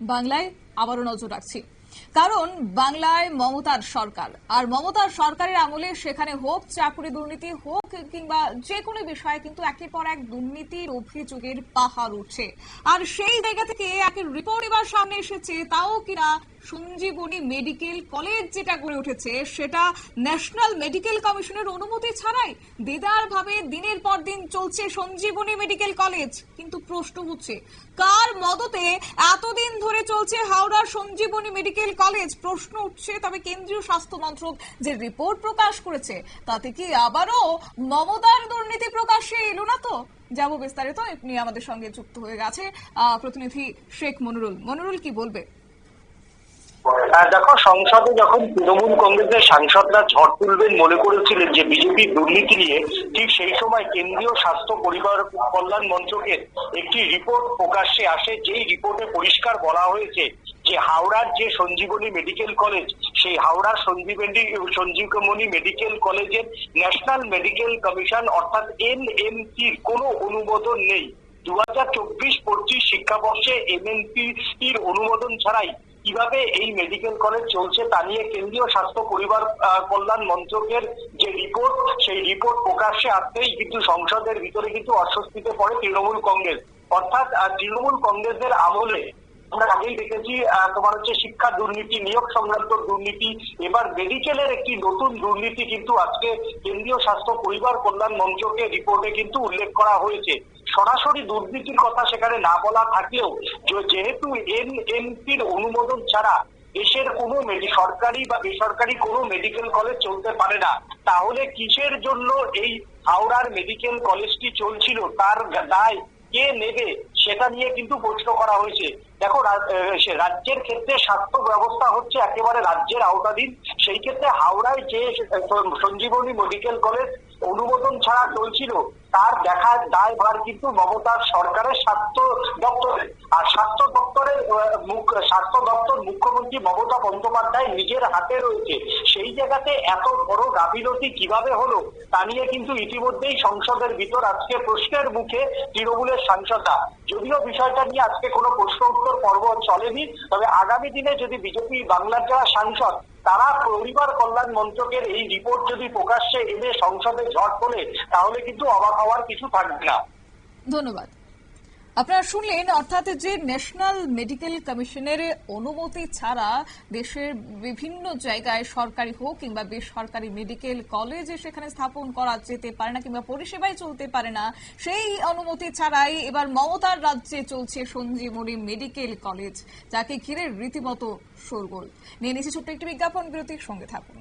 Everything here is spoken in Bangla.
বাংলায় আবারও নজর রাখছি। কারণ বাংলায় মমতার সরকার। আর মমতার সরকারের আমলে সেখানে হোক, চাকুরি দুর্নীতি হোক, কিংবা যে কোনো বিষয়ে কিন্তু একের পর এক দুর্নীতির অভিযোগের পাহাড় উঠছে আর সেই জায়গা থেকে একের রিপোর্ট এবার সামনে এসেছে, তাও কিনা সঞ্জীবনী মেডিকেল কলেজ যেটা গড়ে উঠেছে, সেটা ন্যাশনাল মেডিকেল কমিশনের অনুমতি ছাড়াই ভাবে দিনের পর দিন চলছে সঞ্জীবনী মেডিকেল কলেজ। কিন্তু প্রশ্ন হচ্ছে, কার মদতে এতদিন ধরে চলছে হাওড়ার সঞ্জীবনী মেডিকেল কলেজ। প্রশ্ন উঠছে, তবে কেন্দ্রীয় স্বাস্থ্য মন্ত্রক যে রিপোর্ট প্রকাশ করেছে, তাতে কি আবারও মমতার দুর্নীতি প্রকাশে এলো না তো? যাব বিস্তারিত এমনি আমাদের সঙ্গে যুক্ত হয়ে গেছে প্রতিনিধি শেখ মনুরুল। মনুরুল, কি বলবে? দেখো, সংসদে যখন তৃণমূল কংগ্রেসের সাংসদরা ঝড় তুলবেন মনে করেছিলেন যে বিজেপির দুর্নীতি নিয়ে, ঠিক সেই সময় কেন্দ্রীয় স্বাস্থ্য পরিবার কল্যাণ মন্ত্রকের একটি রিপোর্ট প্রকাশ্যে আসে, যেই রিপোর্টে পরিষ্কার বলা হয়েছে যে হাওড়ার যে সঞ্জীবনী মেডিকেল কলেজ, সেই হাওড়ার সঞ্জীবনী সঞ্জীবনী মেডিকেল কলেজের ন্যাশনাল মেডিকেল কমিশন অর্থাৎ এনএমসির কোনো অনুমোদন নেই। দু হাজার চব্বিশ পঁচিশ শিক্ষাবর্ষে এর অনুমোদন ছাড়াই কীভাবে এই মেডিকেল কলেজ চলছে তা নিয়ে কেন্দ্রীয় স্বাস্থ্য পরিবার কল্যাণ মন্ত্রকের যে রিপোর্ট সেই রিপোর্ট প্রকাশ্যে আসতেই কিন্তু সংসদের ভিতরে কিন্তু অস্বস্তিতে পড়ে তৃণমূল কংগ্রেস। অর্থাৎ তৃণমূল কংগ্রেসের আমলে আমরা আগেই দেখেছি তোমার হচ্ছে শিক্ষা দুর্নীতি, নিয়োগ সংক্রান্ত দুর্নীতি, এবার মেডিকেলের একটি নতুন দুর্নীতি কিন্তু আজকে কেন্দ্রীয় স্বাস্থ্য পরিবার কল্যাণ মন্ত্রকের রিপোর্টে কিন্তু উল্লেখ করা হয়েছে। সরাসরি দুর্নীতির কথা সেখানে না বলা থাকলেও যেহেতু এনএমপির অনুমোদন ছাড়া দেশের কোনো সরকারি বা বেসরকারি কোনো মেডিকেল কলেজ চলতে পারে না, তাহলে কিসের জন্য এই হাওড়ার মেডিকেল কলেজটি চলছিল? তার দায় কে নেবে? সেটা নিয়ে কিন্তু প্রশ্ন করা হয়েছে। দেখো রাজ্যের ক্ষেত্রে স্বাস্থ্য ব্যবস্থা হচ্ছে একেবারে রাজ্যের আওতাধীন। সেই ক্ষেত্রে হাওড়ায় যে সঞ্জীবনী মেডিকেল কলেজ অনুমোদন ছাড়া চলছিল, তার দেখার দায়ভার কিন্তু মমতার সরকারের স্বাস্থ্য দপ্তরে। আর স্বাস্থ্য স্বাস্থ্য দপ্তর মুখ্যমন্ত্রী মমতা বন্দ্যোপাধ্যায় নিজের হাতে রয়েছে। সেই জায়গাতে এত বড় গাফিলতি কীভাবে হলো, তা নিয়ে কিন্তু ইতিমধ্যেই সংসদের ভিতর আজকে প্রশ্নের মুখে তৃণমূলের সাংসদরা। যদিও বিষয়টা নিয়ে আজকে কোনো প্রশ্ন উত্তর পর্ব চলেনি, তবে আগামী দিনে যদি বিজেপি বাংলার যারা সাংসদ, তারা পরিবার কল্যাণ মন্ত্রকের এই রিপোর্ট যদি প্রকাশ্যে এনে সংসদে ঝড় তোলে, তাহলে কিন্তু অবাক হওয়ার কিছু থাকবে না। ধন্যবাদ। আপনারা শুনলেন, অর্থাৎ যে ন্যাশনাল মেডিকেল কমিশনের অনুমতি ছাড়া দেশের বিভিন্ন জায়গায় সরকারি হোক কিংবা বেসরকারি মেডিকেল কলেজ সেখানে স্থাপন করা যেতে পারে না কিংবা পরিষেবায় চলতে পারে না, সেই অনুমতি ছাড়াই এবার মমতার রাজ্যে চলছে সঞ্জীবনী মেডিকেল কলেজ, যাকে ঘিরে রীতিমতো শোরগোল। নিয়ে নিচ্ছে ছোট্ট একটি বিজ্ঞাপন, বিরতির সঙ্গে থাকুন।